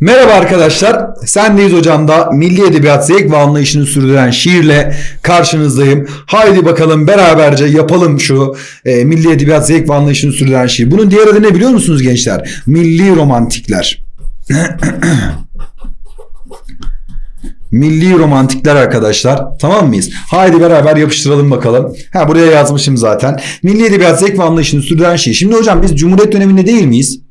Merhaba arkadaşlar. Sendeyiz hocamda Milli Edebiyat zevk ve anlayışını sürdüren şiirle karşınızdayım. Haydi bakalım beraberce yapalım şu e, Milli Edebiyat zevk ve anlayışını sürdüren şiir. Bunun diğer adı ne biliyor musunuz gençler? Milli Romantikler. Milli romantikler arkadaşlar. Tamam mıyız? Haydi beraber yapıştıralım bakalım. Ha buraya yazmışım zaten. Milli Edebiyat zevk ve anlayışını sürdüren şiir. Şimdi hocam biz Cumhuriyet döneminde değil miyiz?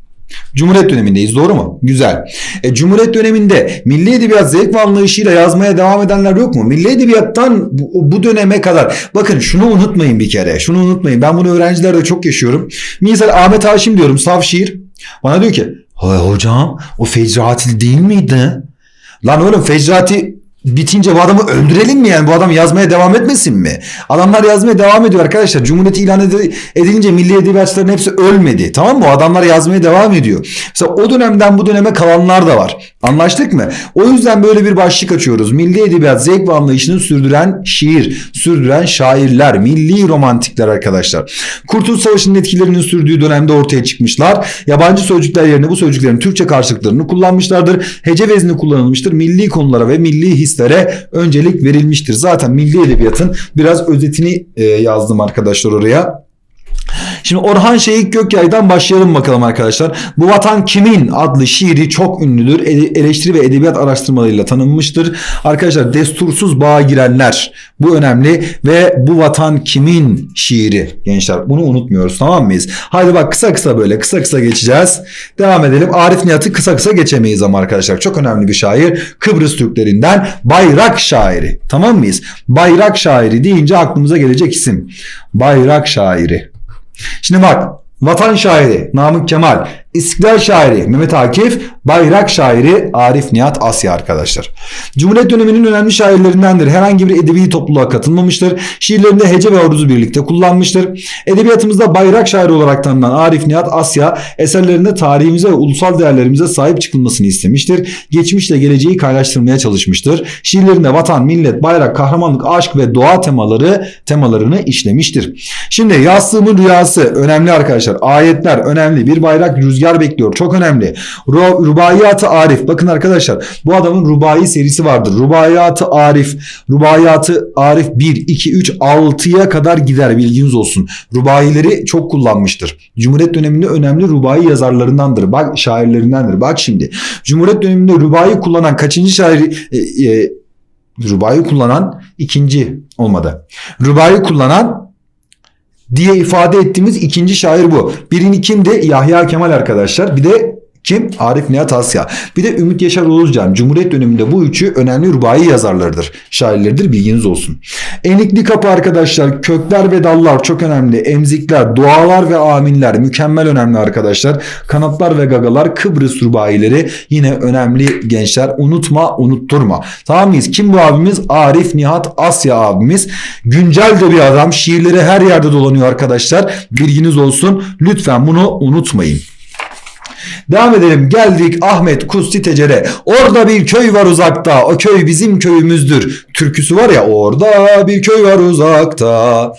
Cumhuriyet dönemindeyiz doğru mu? Güzel. E, Cumhuriyet döneminde milli edebiyat zevk ve anlayışıyla yazmaya devam edenler yok mu? Milli edebiyattan bu, bu döneme kadar. Bakın şunu unutmayın bir kere. Şunu unutmayın. Ben bunu öğrencilerde çok yaşıyorum. Misal Ahmet Haşim diyorum saf şiir. Bana diyor ki hocam o Fecrati değil miydi? Lan oğlum Fecrati bitince bu adamı öldürelim mi yani? Bu adam yazmaya devam etmesin mi? Adamlar yazmaya devam ediyor arkadaşlar. Cumhuriyet ilan edi- edilince milli edebiyatçıların hepsi ölmedi. Tamam mı? Adamlar yazmaya devam ediyor. Mesela o dönemden bu döneme kalanlar da var. Anlaştık mı? O yüzden böyle bir başlık açıyoruz. Milli edebiyat zevk ve anlayışını sürdüren şiir, sürdüren şairler, milli romantikler arkadaşlar. Kurtuluş Savaşı'nın etkilerinin sürdüğü dönemde ortaya çıkmışlar. Yabancı sözcükler yerine bu sözcüklerin Türkçe karşılıklarını kullanmışlardır. Hece vezni kullanılmıştır. Milli konulara ve milli hislere öncelik verilmiştir. Zaten milli edebiyatın biraz özetini e, yazdım arkadaşlar oraya. Şimdi Orhan Şehik Gökyay'dan başlayalım bakalım arkadaşlar. Bu Vatan Kimin adlı şiiri çok ünlüdür. Ele- Eleştiri ve edebiyat araştırmalarıyla tanınmıştır. Arkadaşlar destursuz bağa girenler bu önemli ve Bu Vatan Kimin şiiri gençler. Bunu unutmuyoruz tamam mıyız? Haydi bak kısa kısa böyle kısa kısa geçeceğiz. Devam edelim. Arif Nihat'ı kısa kısa geçemeyiz ama arkadaşlar. Çok önemli bir şair. Kıbrıs Türklerinden bayrak şairi. Tamam mıyız? Bayrak şairi deyince aklımıza gelecek isim. Bayrak şairi. Şimdi bak vatan şairi Namık Kemal, İstiklal şairi Mehmet Akif, bayrak şairi Arif Nihat Asya arkadaşlar. Cumhuriyet döneminin önemli şairlerindendir. Herhangi bir edebi topluluğa katılmamıştır. Şiirlerinde hece ve oruzu birlikte kullanmıştır. Edebiyatımızda bayrak şairi olarak tanınan Arif Nihat Asya eserlerinde tarihimize ve ulusal değerlerimize sahip çıkılmasını istemiştir. Geçmişle geleceği kaynaştırmaya çalışmıştır. Şiirlerinde vatan, millet, bayrak, kahramanlık, aşk ve doğa temaları temalarını işlemiştir. Şimdi yastığımın rüyası önemli arkadaşlar. Ayetler önemli. Bir bayrak rüzgar bekliyor. Çok önemli. Ru Rubaiyat-ı Arif. Bakın arkadaşlar bu adamın Rubai serisi vardır. Rubaiyat-ı Arif. Rubaiyat-ı Arif 1, 2, 3, 6'ya kadar gider bilginiz olsun. Rubaileri çok kullanmıştır. Cumhuriyet döneminde önemli rubai yazarlarındandır. Bak şairlerindendir. Bak şimdi. Cumhuriyet döneminde rubai kullanan kaçıncı şair e, e, Rubai kullanan ikinci olmadı. Rubai kullanan diye ifade ettiğimiz ikinci şair bu. Birini kimdi? Yahya Kemal arkadaşlar. Bir de kim? Arif Nihat Asya. Bir de Ümit Yaşar Oğuzcan. Cumhuriyet döneminde bu üçü önemli rubai yazarlarıdır. Şairleridir bilginiz olsun. Enikli kapı arkadaşlar. Kökler ve dallar çok önemli. Emzikler, dualar ve aminler mükemmel önemli arkadaşlar. Kanatlar ve gagalar Kıbrıs rubaileri yine önemli gençler. Unutma, unutturma. Tamam mıyız? Kim bu abimiz? Arif Nihat Asya abimiz. Güncel de bir adam. Şiirleri her yerde dolanıyor arkadaşlar. Bilginiz olsun. Lütfen bunu unutmayın. Devam edelim. Geldik Ahmet Kusti Tecer'e. Orada bir köy var uzakta. O köy bizim köyümüzdür. Türküsü var ya orada bir köy var uzakta.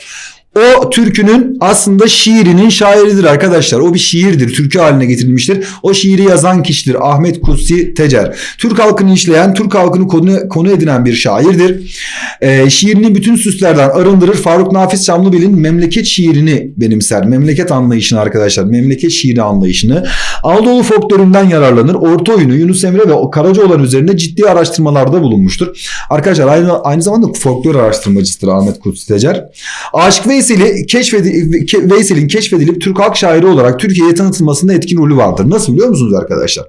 O türkünün aslında şiirinin şairidir arkadaşlar. O bir şiirdir. Türkü haline getirilmiştir. O şiiri yazan kişidir. Ahmet Kutsi Tecer. Türk halkını işleyen, Türk halkını konu, konu edinen bir şairdir. Ee, şiirini bütün süslerden arındırır. Faruk Nafiz Şamlıbel'in memleket şiirini benimser. Memleket anlayışını arkadaşlar. Memleket şiiri anlayışını. Anadolu folklorundan yararlanır. Orta oyunu Yunus Emre ve Karacaoğlan üzerine ciddi araştırmalarda bulunmuştur. Arkadaşlar aynı, aynı zamanda folklor araştırmacısıdır Ahmet Kutsi Tecer. Aşık Veysel'i keşfedi, Ke- Veysel'in keşfedilip Türk halk şairi olarak Türkiye'ye tanıtılmasında etkin rolü vardır. Nasıl biliyor musunuz arkadaşlar?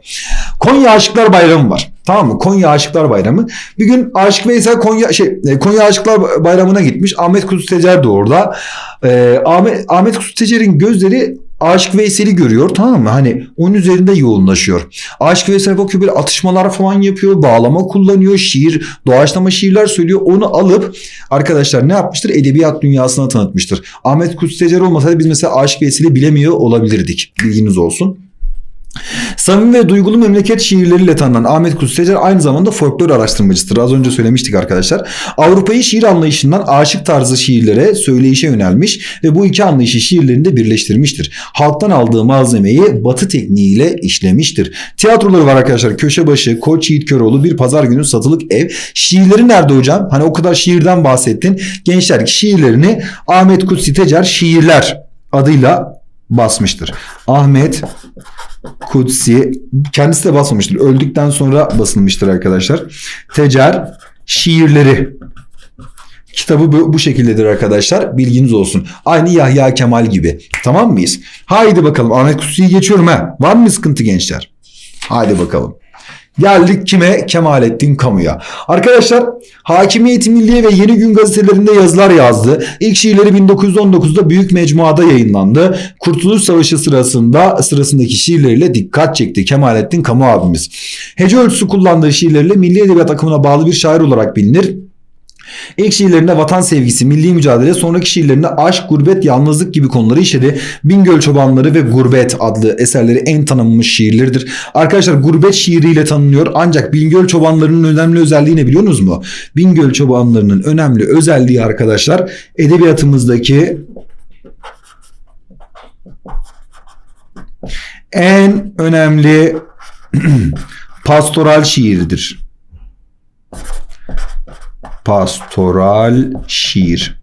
Konya Aşıklar Bayramı var. Tamam mı? Konya Aşıklar Bayramı. Bir gün Aşık Veysel Konya şey e, Konya Aşıklar Bayramı'na gitmiş. Ahmet Kutsu Tecer de orada. Ee, Ahmet Ahmet Kutsu Tecer'in gözleri Aşık Veysel'i görüyor tamam mı? Hani onun üzerinde yoğunlaşıyor. Aşık Veysel bakıyor böyle atışmalar falan yapıyor. Bağlama kullanıyor. Şiir, doğaçlama şiirler söylüyor. Onu alıp arkadaşlar ne yapmıştır? Edebiyat dünyasına tanıtmıştır. Ahmet Kutsu Tecer olmasaydı biz mesela Aşık Veysel'i bilemiyor olabilirdik. Bilginiz olsun. Samimi ve duygulu memleket şiirleriyle tanınan Ahmet Kutsi Tecer aynı zamanda folklor araştırmacısıdır. Az önce söylemiştik arkadaşlar. Avrupa'yı şiir anlayışından aşık tarzı şiirlere, söyleyişe yönelmiş ve bu iki anlayışı şiirlerinde birleştirmiştir. Halktan aldığı malzemeyi batı tekniğiyle işlemiştir. Tiyatroları var arkadaşlar. Köşebaşı, Koç Yiğit Köroğlu, Bir Pazar Günü, Satılık Ev. Şiirleri nerede hocam? Hani o kadar şiirden bahsettin. Gençler şiirlerini Ahmet Kutsi Tecer Şiirler adıyla basmıştır. Ahmet Kutsi kendisi de basmamıştır. Öldükten sonra basılmıştır arkadaşlar. Tecer şiirleri Kitabı bu, bu şekildedir arkadaşlar. Bilginiz olsun. Aynı Yahya Kemal gibi. Tamam mıyız? Haydi bakalım. Ahmet Kutsi'yi geçiyorum ha. Var mı sıkıntı gençler? Haydi bakalım. Geldik kime? Kemalettin Kamu'ya. Arkadaşlar Hakimiyet Milliye ve Yeni Gün gazetelerinde yazılar yazdı. İlk şiirleri 1919'da Büyük Mecmuada yayınlandı. Kurtuluş Savaşı sırasında sırasındaki şiirleriyle dikkat çekti Kemalettin Kamu abimiz. Hece ölçüsü kullandığı şiirleriyle milli edebiyat akımına bağlı bir şair olarak bilinir. İlk şiirlerinde vatan sevgisi, milli mücadele, sonraki şiirlerinde aşk, gurbet, yalnızlık gibi konuları işledi. Bingöl Çobanları ve Gurbet adlı eserleri en tanınmış şiirleridir. Arkadaşlar gurbet şiiriyle tanınıyor ancak Bingöl Çobanları'nın önemli özelliği ne biliyorsunuz mu? Bingöl Çobanları'nın önemli özelliği arkadaşlar edebiyatımızdaki en önemli pastoral şiiridir pastoral şiir.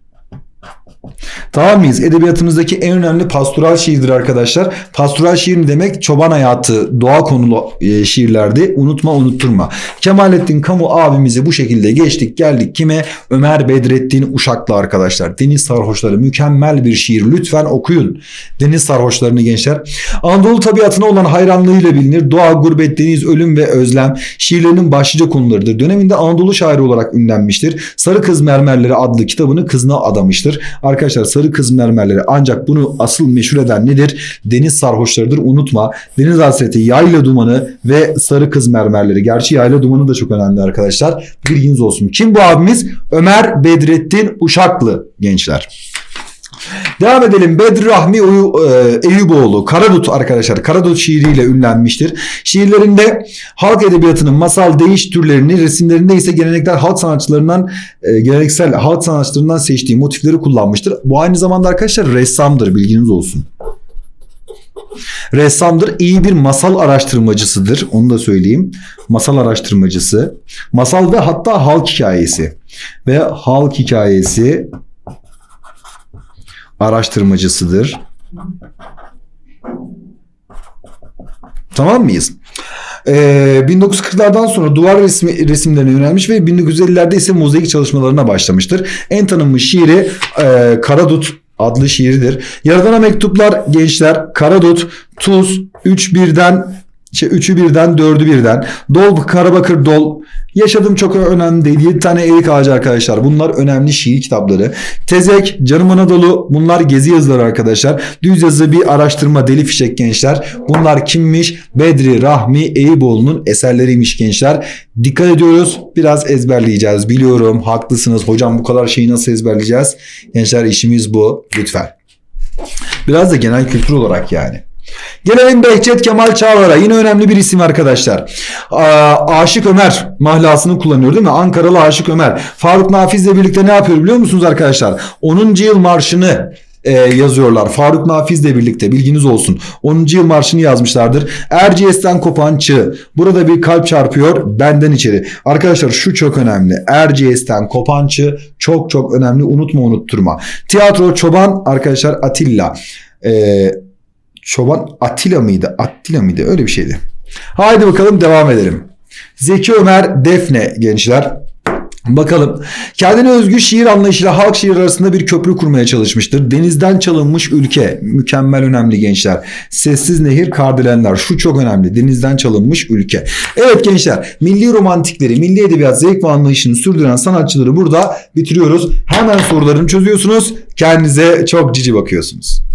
Tamam mıyız? Edebiyatımızdaki en önemli pastoral şiirdir arkadaşlar. Pastoral şiir ne demek? Çoban hayatı, doğa konulu e, şiirlerdi. Unutma unutturma. Kemalettin Kamu abimizi bu şekilde geçtik geldik. Kime? Ömer Bedrettin Uşaklı arkadaşlar. Deniz Sarhoşları mükemmel bir şiir. Lütfen okuyun. Deniz Sarhoşlarını gençler. Anadolu tabiatına olan hayranlığıyla bilinir. Doğa, gurbet, deniz, ölüm ve özlem şiirlerinin başlıca konularıdır. Döneminde Anadolu şairi olarak ünlenmiştir. Sarı Kız Mermerleri adlı kitabını kızına adamıştır. Arkadaşlar Sarı Kız Mermerleri ancak bunu asıl meşhur eden nedir? Deniz sarhoşlarıdır unutma. Deniz hasreti, yayla dumanı ve Sarı Kız Mermerleri. Gerçi yayla dumanı da çok önemli arkadaşlar. Bilginiz olsun. Kim bu abimiz? Ömer Bedrettin Uşaklı gençler. Devam edelim. Bedri Rahmi Uyu- e, Eyüboğlu Karadut arkadaşlar. Karadut şiiriyle ünlenmiştir. Şiirlerinde halk edebiyatının masal değiş türlerini, resimlerinde ise geleneksel halk sanatçılarından e, geleneksel halk sanatçılarından seçtiği motifleri kullanmıştır. Bu aynı zamanda arkadaşlar ressamdır bilginiz olsun. Ressamdır. iyi bir masal araştırmacısıdır. Onu da söyleyeyim. Masal araştırmacısı. Masal ve hatta halk hikayesi. Ve halk hikayesi araştırmacısıdır. Tamam mıyız? Ee, 1940'lardan sonra duvar resmi, resimlerine yönelmiş ve 1950'lerde ise mozaik çalışmalarına başlamıştır. En tanınmış şiiri e, Karadut adlı şiiridir. Yaradana mektuplar gençler Karadut, Tuz, 3 birden şey, üçü birden, dördü birden. Dol, Karabakır Dol. Yaşadım çok önemli değil. 7 tane erik ağacı arkadaşlar. Bunlar önemli şiir kitapları. Tezek, Canım Anadolu. Bunlar gezi yazıları arkadaşlar. Düz yazı bir araştırma deli fişek gençler. Bunlar kimmiş? Bedri Rahmi Eyüboğlu'nun eserleriymiş gençler. Dikkat ediyoruz. Biraz ezberleyeceğiz. Biliyorum haklısınız. Hocam bu kadar şeyi nasıl ezberleyeceğiz? Gençler işimiz bu. Lütfen. Biraz da genel kültür olarak yani. Gelelim Behçet Kemal Çağlar'a. Yine önemli bir isim arkadaşlar. Aşık Ömer mahlasını kullanıyor değil mi? Ankaralı Aşık Ömer. Faruk Nafiz'le birlikte ne yapıyor biliyor musunuz arkadaşlar? 10. yıl marşını e, yazıyorlar. Faruk Nafiz'le birlikte bilginiz olsun. 10. yıl marşını yazmışlardır. Erciyes'ten kopan çığ. Burada bir kalp çarpıyor benden içeri. Arkadaşlar şu çok önemli. Erciyes'ten kopan çığ çok çok önemli. Unutma unutturma. Tiyatro Çoban arkadaşlar Atilla. Eee Çoban Atilla mıydı? Attila mıydı? Öyle bir şeydi. Haydi bakalım devam edelim. Zeki Ömer Defne gençler. Bakalım. Kendine özgü şiir anlayışıyla halk şiir arasında bir köprü kurmaya çalışmıştır. Denizden çalınmış ülke. Mükemmel önemli gençler. Sessiz nehir kardelenler. Şu çok önemli. Denizden çalınmış ülke. Evet gençler. Milli romantikleri, milli edebiyat zevk ve anlayışını sürdüren sanatçıları burada bitiriyoruz. Hemen sorularını çözüyorsunuz. Kendinize çok cici bakıyorsunuz.